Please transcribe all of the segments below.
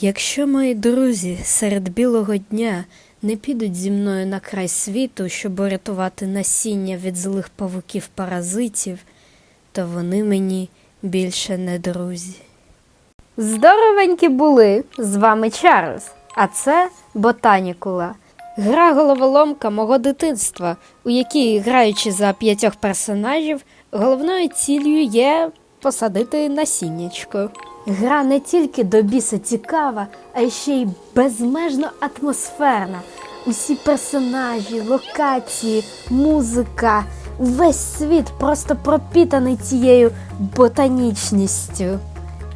Якщо мої друзі серед білого дня не підуть зі мною на край світу, щоб рятувати насіння від злих павуків паразитів, то вони мені більше не друзі. Здоровенькі були! З вами Чарльз, а це Ботанікула. Гра головоломка мого дитинства, у якій, граючи за п'ятьох персонажів, головною ціллю є посадити насіннячко. Гра не тільки до біса цікава, а ще й безмежно атмосферна. Усі персонажі, локації, музика, увесь світ просто пропітаний цією ботанічністю.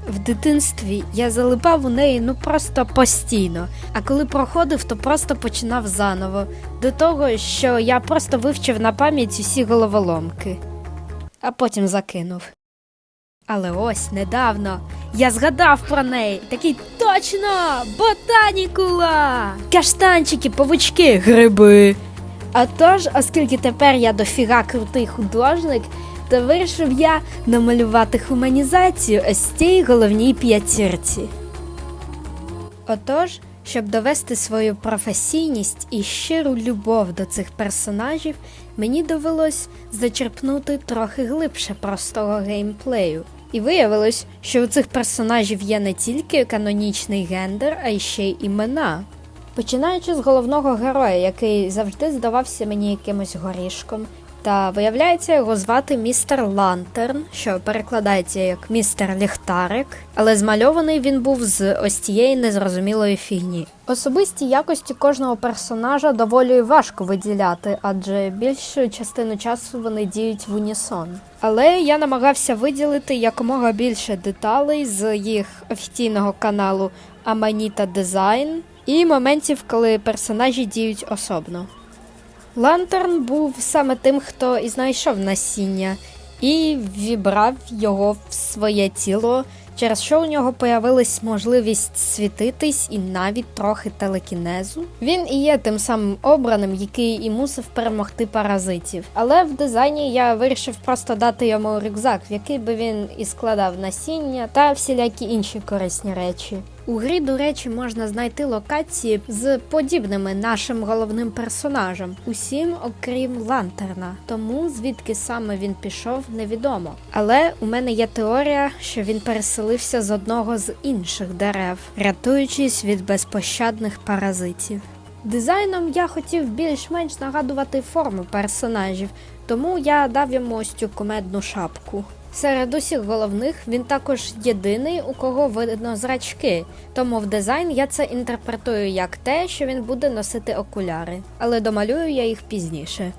В дитинстві я залипав у неї ну просто постійно, а коли проходив, то просто починав заново. До того, що я просто вивчив на пам'ять усі головоломки, а потім закинув. Але ось недавно я згадав про неї. Такий точно! Ботанікула! Каштанчики, павучки, гриби. А тож, оскільки тепер я дофіга крутий художник, то вирішив я намалювати хуманізацію ось цій головній п'ятірці. Отож, щоб довести свою професійність і щиру любов до цих персонажів, мені довелось зачерпнути трохи глибше простого геймплею. І виявилось, що у цих персонажів є не тільки канонічний гендер, а й ще й імена. Починаючи з головного героя, який завжди здавався мені якимось горішком, та виявляється, його звати містер Лантерн, що перекладається як містер Ліхтарик, але змальований він був з ось цієї незрозумілої фігні. Особисті якості кожного персонажа доволі важко виділяти, адже більшу частину часу вони діють в унісон. Але я намагався виділити якомога більше деталей з їх офіційного каналу Аманіта Дизайн і моментів, коли персонажі діють особно. Лантерн був саме тим, хто і знайшов насіння, і вібрав його в своє тіло, через що у нього появилась можливість світитись і навіть трохи телекінезу. Він і є тим самим обраним, який і мусив перемогти паразитів. Але в дизайні я вирішив просто дати йому рюкзак, в який би він і складав насіння та всілякі інші корисні речі. У грі, до речі, можна знайти локації з подібними нашим головним персонажам, усім окрім лантерна. Тому звідки саме він пішов, невідомо. Але у мене є теорія, що він переселився з одного з інших дерев, рятуючись від безпощадних паразитів. Дизайном я хотів більш-менш нагадувати форму персонажів, тому я дав йому ось цю кумедну шапку. Серед усіх головних він також єдиний, у кого видно зрачки, тому в дизайн я це інтерпретую як те, що він буде носити окуляри, але домалюю я їх пізніше.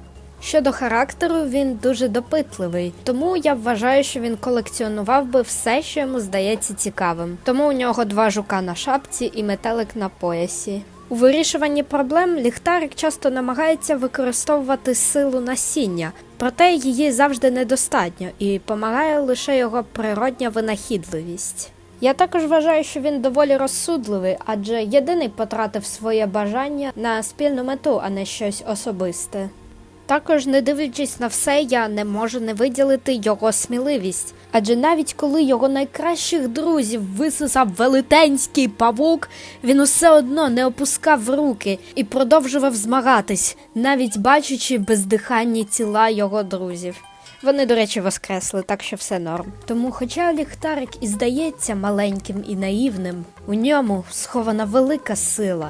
Щодо характеру, він дуже допитливий, тому я вважаю, що він колекціонував би все, що йому здається цікавим. Тому у нього два жука на шапці і метелик на поясі. У вирішуванні проблем ліхтарик часто намагається використовувати силу насіння, проте її завжди недостатньо і помагає лише його природня винахідливість. Я також вважаю, що він доволі розсудливий, адже єдиний потратив своє бажання на спільну мету, а не щось особисте. Також, не дивлячись на все, я не можу не виділити його сміливість. Адже навіть коли його найкращих друзів висосав велетенський павук, він усе одно не опускав руки і продовжував змагатись, навіть бачачи бездиханні тіла його друзів. Вони, до речі, воскресли, так що все норм. Тому, хоча ліхтарик і здається маленьким і наївним, у ньому схована велика сила,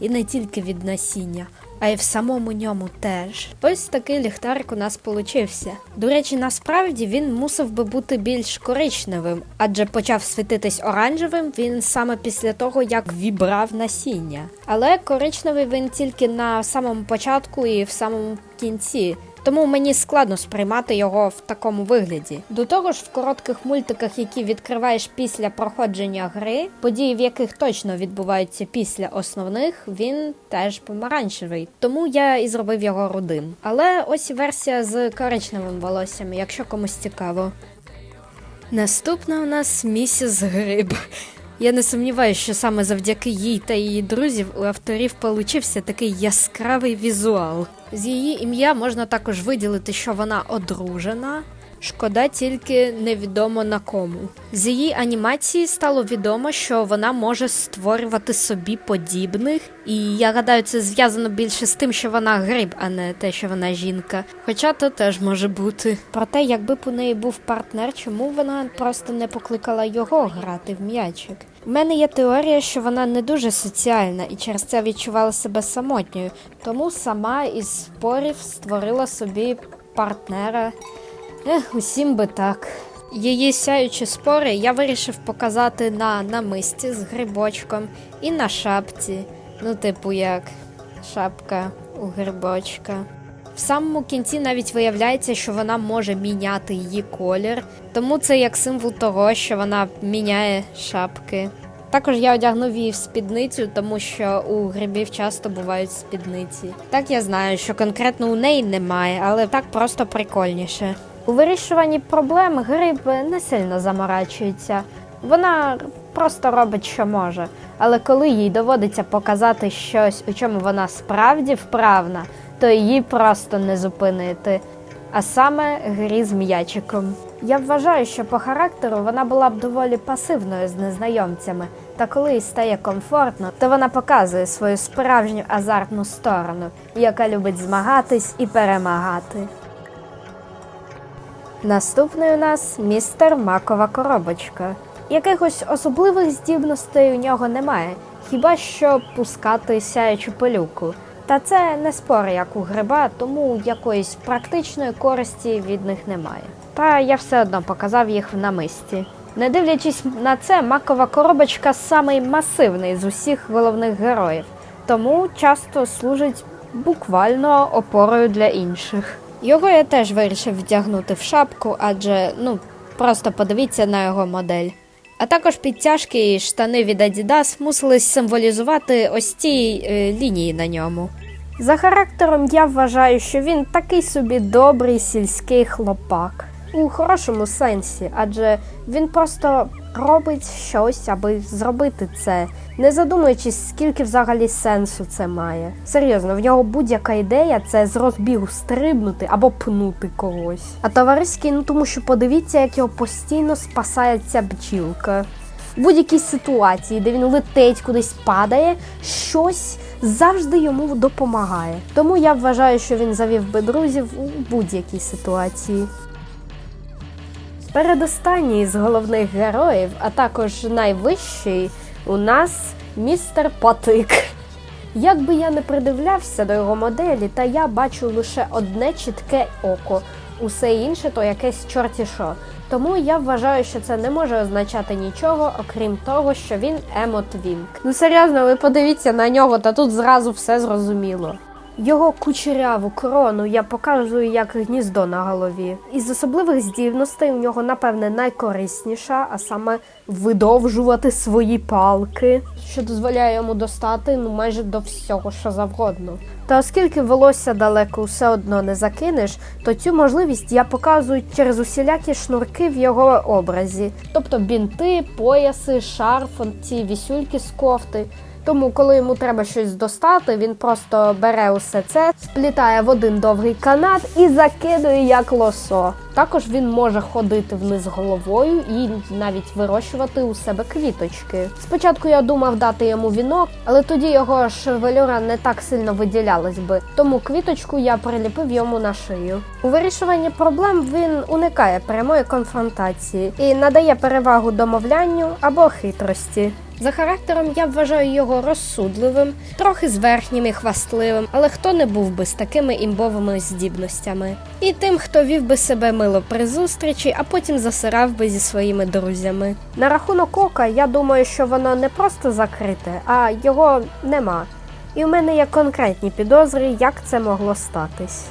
і не тільки від насіння, а й в самому ньому теж. Ось такий ліхтарик у нас получився. До речі, насправді він мусив би бути більш коричневим, адже почав світитись оранжевим він саме після того, як вібрав насіння. Але коричневий він тільки на самому початку і в самому кінці. Тому мені складно сприймати його в такому вигляді. До того ж, в коротких мультиках, які відкриваєш після проходження гри, події в яких точно відбуваються після основних, він теж помаранчевий. Тому я і зробив його рудим. Але ось версія з коричневим волоссям, якщо комусь цікаво. Наступна у нас місіс Гриб. Я не сумніваюся, що саме завдяки їй та її друзів у авторів получився такий яскравий візуал. З її ім'я можна також виділити, що вона одружена, Шкода тільки невідомо на кому. З її анімації стало відомо, що вона може створювати собі подібних, і я гадаю, це зв'язано більше з тим, що вона гриб, а не те, що вона жінка. Хоча то теж може бути. Проте, якби б у неї був партнер, чому вона просто не покликала його грати в м'ячик? У мене є теорія, що вона не дуже соціальна і через це відчувала себе самотньою, тому сама із спорів створила собі партнера. Ех, усім би так. Її сяючі спори я вирішив показати на намисті з грибочком і на шапці. Ну, типу, як шапка у грибочка. В самому кінці навіть виявляється, що вона може міняти її колір, тому це як символ того, що вона міняє шапки. Також я одягнув її в спідницю, тому що у грибів часто бувають спідниці. Так я знаю, що конкретно у неї немає, але так просто прикольніше. У вирішуванні проблем гриб не сильно заморачується. Вона просто робить, що може. Але коли їй доводиться показати щось, у чому вона справді вправна, то її просто не зупинити. А саме грі з м'ячиком. Я вважаю, що по характеру вона була б доволі пасивною з незнайомцями, та коли їй стає комфортно, то вона показує свою справжню азартну сторону, яка любить змагатись і перемагати. Наступний у нас містер Макова коробочка. Якихось особливих здібностей у нього немає, хіба що пускати сяючу пилюку. Та це не спор, як у гриба, тому якоїсь практичної користі від них немає. Та я все одно показав їх в намисті. Не дивлячись на це, макова коробочка самий масивний з усіх головних героїв, тому часто служить буквально опорою для інших. Його я теж вирішив вдягнути в шапку, адже ну просто подивіться на його модель. А також підтяжки і штани від Adidas мусили символізувати ось ці е, лінії на ньому. За характером я вважаю, що він такий собі добрий сільський хлопак. У хорошому сенсі, адже він просто робить щось, аби зробити це, не задумуючись, скільки взагалі сенсу це має. Серйозно, в нього будь-яка ідея це з розбігу стрибнути або пнути когось. А товариський, ну тому що подивіться, як його постійно спасає ця бджілка. В будь-якій ситуації, де він летить, кудись падає, щось завжди йому допомагає. Тому я вважаю, що він завів би друзів у будь-якій ситуації. Передостанній з головних героїв, а також найвищий, у нас містер Патик. Як би я не придивлявся до його моделі, та я бачу лише одне чітке око, усе інше то якесь чорті що. Тому я вважаю, що це не може означати нічого, окрім того, що він емотвінк. Ну серйозно, ви подивіться на нього, та тут зразу все зрозуміло. Його кучеряву корону я показую як гніздо на голові. Із особливих здібностей у нього, напевне, найкорисніша, а саме видовжувати свої палки, що дозволяє йому достати ну майже до всього, що завгодно. Та оскільки волосся далеко все одно не закинеш, то цю можливість я показую через усілякі шнурки в його образі, тобто бінти, пояси, шарф, ці вісюльки з кофти. Тому, коли йому треба щось достати, він просто бере усе це, сплітає в один довгий канат і закидує як лосо. Також він може ходити вниз головою і навіть вирощувати у себе квіточки. Спочатку я думав дати йому вінок, але тоді його шевелюра не так сильно виділялась би. Тому квіточку я приліпив йому на шию. У вирішуванні проблем він уникає прямої конфронтації і надає перевагу домовлянню або хитрості. За характером я вважаю його розсудливим, трохи зверхнім і хвастливим, але хто не був би з такими імбовими здібностями. І тим, хто вів би себе мило при зустрічі, а потім засирав би зі своїми друзями. На рахунок ока, я думаю, що воно не просто закрите, а його нема. І в мене є конкретні підозри, як це могло статись.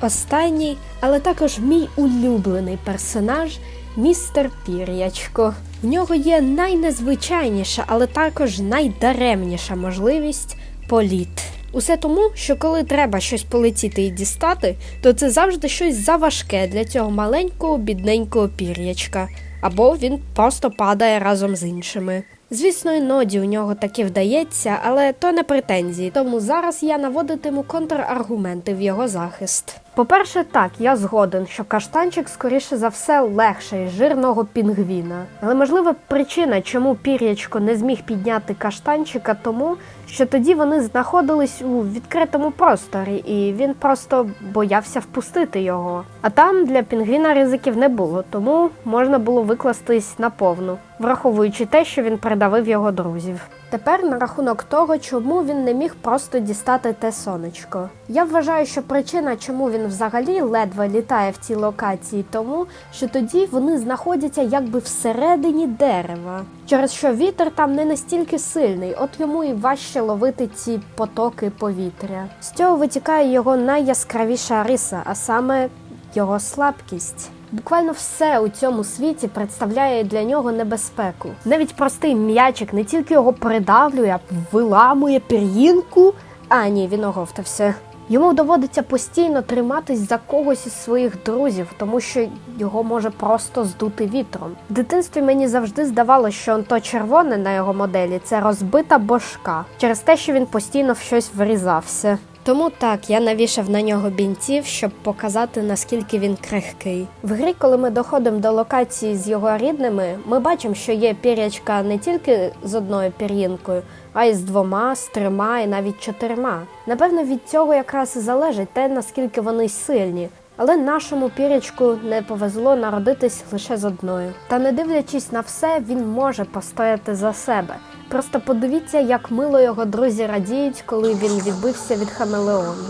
Останній, але також мій улюблений персонаж містер Пір'ячко. В нього є найнезвичайніша, але також найдаремніша можливість політ. Усе тому, що коли треба щось полетіти і дістати, то це завжди щось заважке для цього маленького бідненького пір'ячка, або він просто падає разом з іншими. Звісно, іноді у нього таки вдається, але то не претензії, тому зараз я наводитиму контраргументи в його захист. По-перше, так, я згоден, що каштанчик, скоріше за все, легший жирного пінгвіна. Але можлива причина, чому пір'ячко не зміг підняти каштанчика, тому що тоді вони знаходились у відкритому просторі, і він просто боявся впустити його. А там для пінгвіна ризиків не було, тому можна було викластись наповну, враховуючи те, що він придавив його друзів. Тепер на рахунок того, чому він не міг просто дістати те сонечко. Я вважаю, що причина, чому він взагалі ледве літає в цій локації, тому що тоді вони знаходяться якби всередині дерева, через що вітер там не настільки сильний, от йому і важче ловити ці потоки повітря. З цього витікає його найяскравіша риса, а саме його слабкість. Буквально все у цьому світі представляє для нього небезпеку. Навіть простий м'ячик не тільки його придавлює, а виламує пір'їнку. А ні, він оговтався. Йому доводиться постійно триматись за когось із своїх друзів, тому що його може просто здути вітром. В дитинстві мені завжди здавалося, що то червоне на його моделі це розбита бошка через те, що він постійно в щось врізався. Тому так, я навішав на нього бінтів, щоб показати наскільки він крихкий. В грі, коли ми доходимо до локації з його рідними, ми бачимо, що є пірячка не тільки з одною пір'їнкою, а й з двома, з трьома і навіть чотирма. Напевно, від цього якраз і залежить те, наскільки вони сильні. Але нашому пірячку не повезло народитись лише з одною. Та не дивлячись на все, він може постояти за себе. Просто подивіться, як мило його друзі радіють, коли він відбився від хамелеону.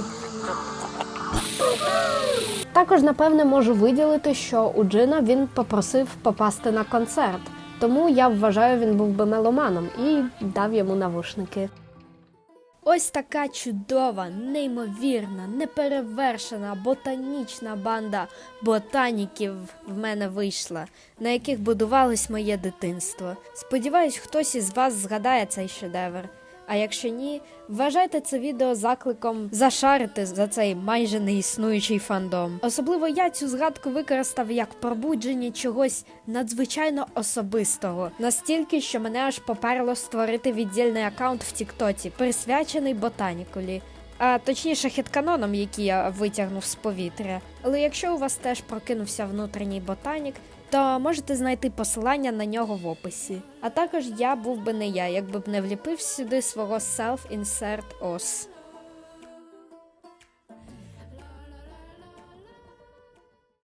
Також, напевне, можу виділити, що у Джина він попросив попасти на концерт, тому я вважаю, він був би меломаном і дав йому навушники. Ось така чудова, неймовірна, неперевершена ботанічна банда ботаніків в мене вийшла, на яких будувалось моє дитинство. Сподіваюсь, хтось із вас згадає цей шедевр. А якщо ні, вважайте це відео закликом зашарити за цей майже неіснуючий фандом. Особливо я цю згадку використав як пробудження чогось надзвичайно особистого, настільки, що мене аж поперло створити віддільний аккаунт в Тіктоці, присвячений ботанікулі. А точніше хітканонам, які я витягнув з повітря. Але якщо у вас теж прокинувся внутрішній ботанік, то можете знайти посилання на нього в описі. А також я був би не я, якби б не вліпив сюди свого self-insert os.